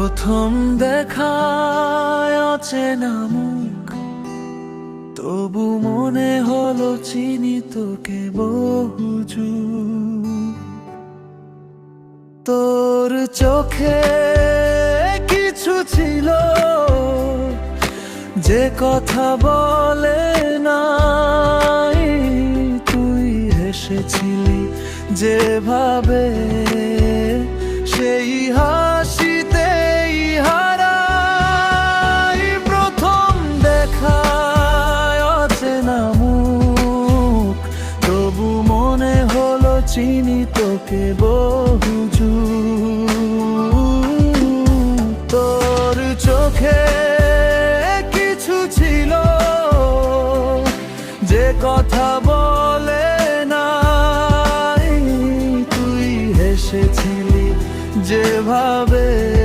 প্রথম দেখায় অচেনা মুখ। তবু মনে হলো চিনি তোকে বহুজু তোর চোখে কিছু ছিল, যে কথা বলে নাই। তুই হেসেছিলি যেভাবে চিনি তোকে বহুজু তোর চোখে কিছু ছিল যে কথা বলে না তুই হেসেছিলি যেভাবে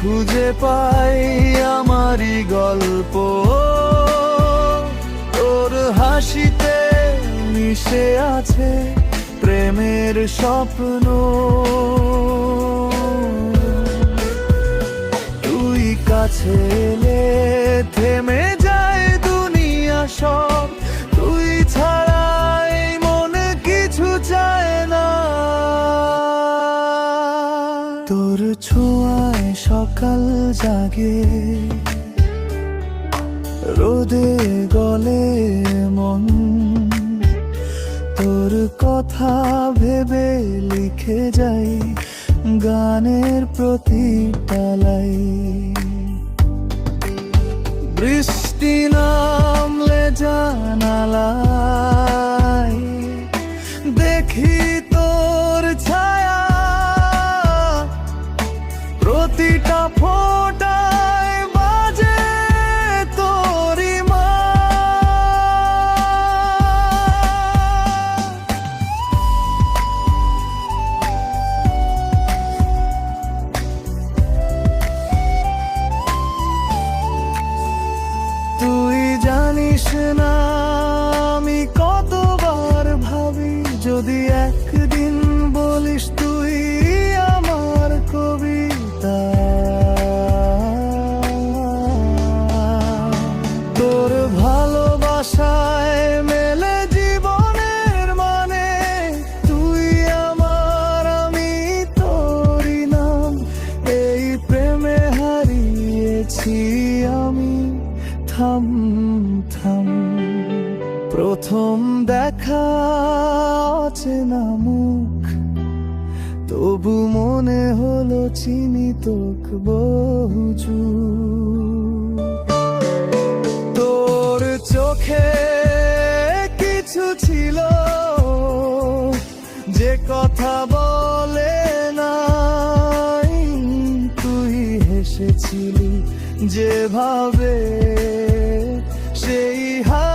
খুঁজে পাই আমারি গল্প। তোর হাসিতে মিশে আছে প্রেমের স্বপ্ন। তুই কাছে থেমে তোর ছোঁয়ায় সকাল জাগে। রোদে গলে মন। তোর কথা ভেবে লিখে যাই গানের প্রতিটা লাইন। বৃষ্টি নামলে জানালায় ফোটায় বাজে তোরি মা। তুই জানিস না আমি কতবার ভাবি যদি একদিন ভালোবাসায় মেলে জীবনের মানে তুই আমার, আমি তোরই নাম। এই প্রেমে হারিয়েছি আমি। থাম থাম। প্রথম দেখা অচেনা মুখ। তবু মনে হলো চিনি তোক বহুজু তোর যেভাবে সেই হার